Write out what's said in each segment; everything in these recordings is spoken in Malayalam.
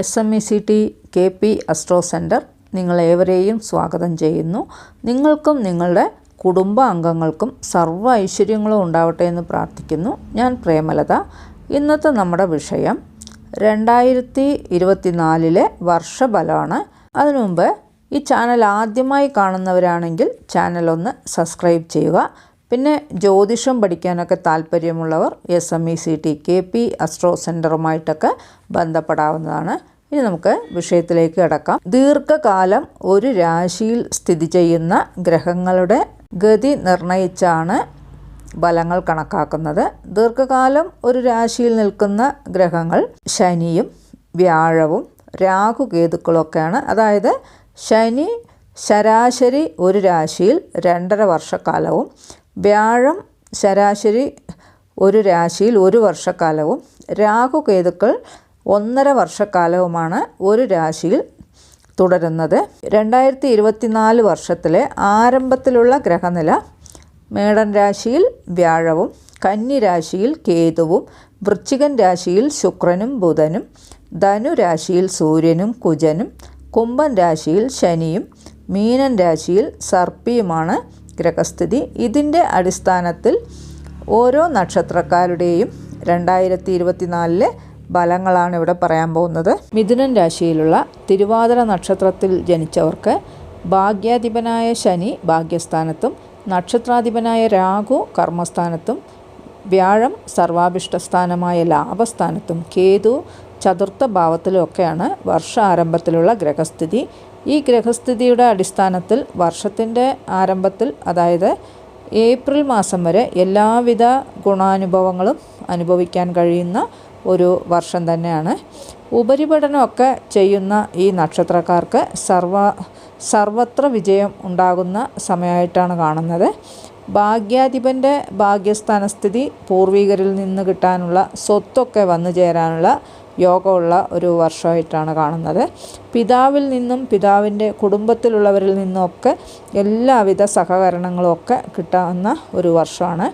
S M E C T K P astro centre നിങ്ങളേവരെയും സ്വാഗതം ചെയ്യുന്നു. നിങ്ങൾക്കും നിങ്ങളുടെ കുടുംബ അംഗങ്ങൾക്കും സർവ ഐശ്വര്യങ്ങളും ഉണ്ടാവട്ടെ എന്ന് പ്രാർത്ഥിക്കുന്നു. ഞാൻ പ്രേമലത. ഇന്നത്തെ നമ്മുടെ വിഷയം രണ്ടായിരത്തി ഇരുപത്തിനാലിലെ വർഷഫലമാണ്. അതിനു മുമ്പ് ഈ ചാനൽ ആദ്യമായി കാണുന്നവരാണെങ്കിൽ ചാനൽ ഒന്ന് സബ്സ്ക്രൈബ് ചെയ്യുക. പിന്നെ ജ്യോതിഷം പഠിക്കാനൊക്കെ താല്പര്യമുള്ളവർ S M E C T K P astro സെന്ററുമായിട്ടൊക്കെ ബന്ധപ്പെടാവുന്നതാണ്. ഇനി നമുക്ക് വിഷയത്തിലേക്ക് കിടക്കാം. ദീർഘകാലം ഒരു രാശിയിൽ സ്ഥിതി ചെയ്യുന്ന ഗ്രഹങ്ങളുടെ ഗതി നിർണയിച്ചാണ് ബലങ്ങൾ കണക്കാക്കുന്നത്. ദീർഘകാലം ഒരു രാശിയിൽ നിൽക്കുന്ന ഗ്രഹങ്ങൾ ശനിയും വ്യാഴവും രാഹുകേതുക്കളൊക്കെയാണ് അതായത് ശനി ശരാശരി ഒരു രാശിയിൽ രണ്ടര വർഷക്കാലവും വ്യാഴം ശരാശരി ഒരു രാശിയിൽ ഒരു വർഷക്കാലവും രാഹുകേതുക്കൾ ഒന്നര വർഷക്കാലവുമാണ് ഒരു രാശിയിൽ തുടരുന്നത്. രണ്ടായിരത്തി ഇരുപത്തിനാല് വർഷത്തിലെ ആരംഭത്തിലുള്ള ഗ്രഹനില മേടൻ രാശിയിൽ വ്യാഴവും കന്നി രാശിയിൽ കേതുവും വൃശ്ചികൻ രാശിയിൽ ശുക്രനും ബുധനും ധനു രാശിയിൽ സൂര്യനും കുജനും കുംഭൻ രാശിയിൽ ശനിയും മീനൻ രാശിയിൽ സർപ്പിയുമാണ് ഗ്രഹസ്ഥിതി. ഇതിന്റെ അടിസ്ഥാനത്തിൽ ഓരോ നക്ഷത്രക്കാരുടെയും രണ്ടായിരത്തി ഇരുപത്തിനാലിലെ ഫലങ്ങളാണ് ഇവിടെ പറയാൻ പോകുന്നത്. മിഥുനൻ രാശിയിലുള്ള തിരുവാതിര നക്ഷത്രത്തിൽ ജനിച്ചവർക്ക് ഭാഗ്യാധിപനായ ശനി ഭാഗ്യസ്ഥാനത്തും നക്ഷത്രാധിപനായ രാഹു കർമ്മസ്ഥാനത്തും വ്യാഴം സർവാഭിഷ്ടസ്ഥാനമായ ലാഭസ്ഥാനത്തും കേതു ചതുർത്ഥ ഭാവത്തിലുമൊക്കെയാണ് വർഷ ആരംഭത്തിലുള്ള ഗ്രഹസ്ഥിതി. ഈ ഗ്രഹസ്ഥിതിയുടെ അടിസ്ഥാനത്തിൽ വർഷത്തിന്റെ ആരംഭത്തിൽ അതായത് ഏപ്രിൽ മാസം വരെ എല്ലാവിധ ഗുണാനുഭവങ്ങളും അനുഭവിക്കാൻ കഴിയുന്ന ഒരു വർഷം തന്നെയാണ്. ഉപരിപഠനമൊക്കെ ചെയ്യുന്ന ഈ നക്ഷത്രക്കാർക്ക് സർവ സർവത്ര വിജയം ഉണ്ടാകുന്ന സമയമായിട്ടാണ് കാണുന്നത്. ഭാഗ്യാധിപന്റെ ഭാഗ്യസ്ഥാനസ്ഥിതി പൂർവികരിൽ നിന്ന് കിട്ടാനുള്ള സ്വത്തൊക്കെ വന്നു ചേരാനുള്ള യോഗമുള്ള ഒരു വർഷമായിട്ടാണ് കാണുന്നത്. പിതാവിൽ നിന്നും പിതാവിന്റെ കുടുംബത്തിലുള്ളവരിൽ നിന്നുമൊക്കെ എല്ലാവിധ സഹകരണങ്ങളും ഒക്കെ കിട്ടാവുന്ന ഒരു വർഷമാണ്.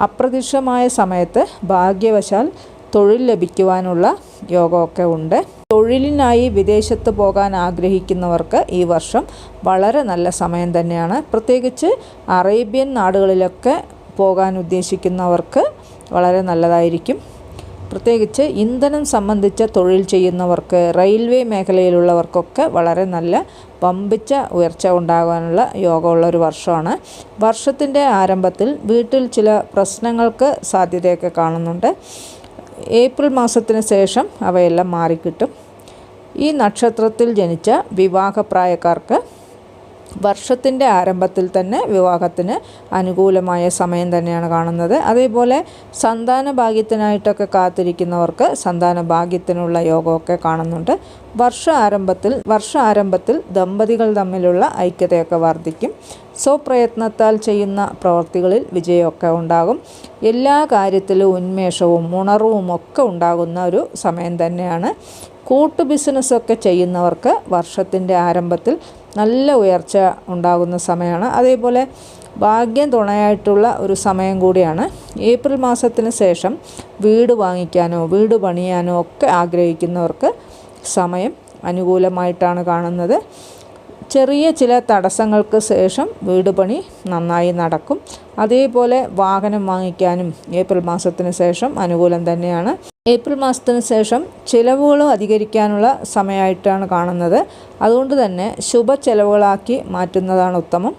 അപ്രതീക്ഷിതമായ സമയത്ത് ഭാഗ്യവശാൽ തൊഴിൽ ലഭിക്കുവാനുള്ള യോഗമൊക്കെ ഉണ്ട്. തൊഴിലിനായി വിദേശത്ത് പോകാൻ ആഗ്രഹിക്കുന്നവർക്ക് ഈ വർഷം വളരെ നല്ല സമയം തന്നെയാണ്. പ്രത്യേകിച്ച് അറേബ്യൻ നാടുകളിലൊക്കെ പോകാൻ ഉദ്ദേശിക്കുന്നവർക്ക് വളരെ നല്ലതായിരിക്കും. പ്രത്യേകിച്ച് ഇന്ധനം സംബന്ധിച്ച തൊഴിൽ ചെയ്യുന്നവർക്ക് റെയിൽവേ മേഖലയിലുള്ളവർക്കൊക്കെ വളരെ നല്ല പമ്പിച്ച ഉയർച്ച ഉണ്ടാകാനുള്ള യോഗമുള്ള ഒരു വർഷമാണ്. വർഷത്തിന്റെ ആരംഭത്തിൽ വീട്ടിൽ ചില പ്രശ്നങ്ങൾക്ക് സാധ്യതയൊക്കെ കാണുന്നുണ്ട്. ഏപ്രിൽ മാസത്തിന് ശേഷം അവയെല്ലാം മാറിക്കിട്ടും. ഈ നക്ഷത്രത്തിൽ ജനിച്ച വിവാഹപ്രായക്കാർക്ക് വർഷത്തിന്റെ ആരംഭത്തിൽ തന്നെ വിവാഹത്തിന് അനുകൂലമായ സമയം തന്നെയാണ് കാണുന്നത്. അതേപോലെ സന്താന ഭാഗ്യത്തിനായിട്ടൊക്കെ കാത്തിരിക്കുന്നവർക്ക് സന്താന ഭാഗ്യത്തിനുള്ള യോഗമൊക്കെ കാണുന്നുണ്ട്. വർഷ ആരംഭത്തിൽ വർഷ ആരംഭത്തിൽ ദമ്പതികൾ തമ്മിലുള്ള ഐക്യതയൊക്കെ വർദ്ധിക്കും. സ്വപ്രയത്നത്താൽ ചെയ്യുന്ന പ്രവൃത്തികളിൽ വിജയമൊക്കെ ഉണ്ടാകും. എല്ലാ കാര്യത്തിലും ഉന്മേഷവും ഉണർവും ഒക്കെ ഉണ്ടാകുന്ന ഒരു സമയം തന്നെയാണ്. കൂട്ടു ബിസിനസ്സൊക്കെ ചെയ്യുന്നവർക്ക് വർഷത്തിന്റെ ആരംഭത്തിൽ നല്ല ഉയർച്ച ഉണ്ടാകുന്ന സമയമാണ്. അതേപോലെ ഭാഗ്യം തുണയായിട്ടുള്ള ഒരു സമയം കൂടിയാണ്. ഏപ്രിൽ മാസത്തിന് ശേഷം വീട് വാങ്ങിക്കാനോ വീട് പണിയാനോ ഒക്കെ ആഗ്രഹിക്കുന്നവർക്ക് സമയം അനുകൂലമായിട്ടാണ് കാണുന്നത്. ചെറിയ ചില തടസ്സങ്ങൾക്ക് ശേഷം വീട് പണി നന്നായി നടക്കും. അതേപോലെ വാഹനം വാങ്ങിക്കാനും ഏപ്രിൽ മാസത്തിന് ശേഷം അനുകൂലം തന്നെയാണ്. ഏപ്രിൽ മാസത്തിന് ശേഷം ചിലവുകൾ അധികരിക്കാനുള്ള സമയമായിട്ടാണ് കാണുന്നത്. അതുകൊണ്ട് തന്നെ ശുഭ ചിലവുകളാക്കി മാറ്റുന്നതാണ് ഉത്തമം.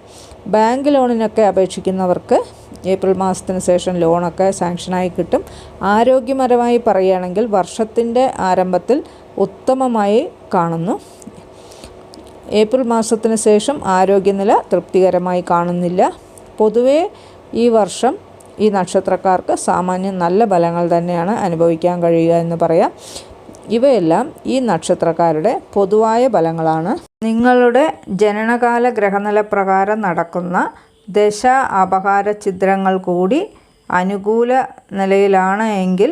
ബാങ്ക് ലോണിനൊക്കെ അപേക്ഷിക്കുന്നവർക്ക് ഏപ്രിൽ മാസത്തിന് ശേഷം ലോണൊക്കെ സാങ്ഷനായി കിട്ടും. ആരോഗ്യപരമായി പറയുകയാണെങ്കിൽ വർഷത്തിന്റെ ആരംഭത്തിൽ ഉത്തമമായി കാണുന്നു. ഏപ്രിൽ മാസത്തിന് ശേഷം ആരോഗ്യനില തൃപ്തികരമായി കാണുന്നില്ല. പൊതുവേ ഈ വർഷം ഈ നക്ഷത്രക്കാർക്ക് സാമാന്യം നല്ല ഫലങ്ങൾ തന്നെയാണ് അനുഭവിക്കാൻ കഴിയുക എന്ന് പറയാം. ഇവയെല്ലാം ഈ നക്ഷത്രക്കാരുടെ പൊതുവായ ഫലങ്ങളാണ്. നിങ്ങളുടെ ജനനകാല ഗ്രഹനില പ്രകാരം നടക്കുന്ന ദശ അപകാര ചിത്രങ്ങൾ കൂടി അനുകൂല നിലയിലാണ് എങ്കിൽ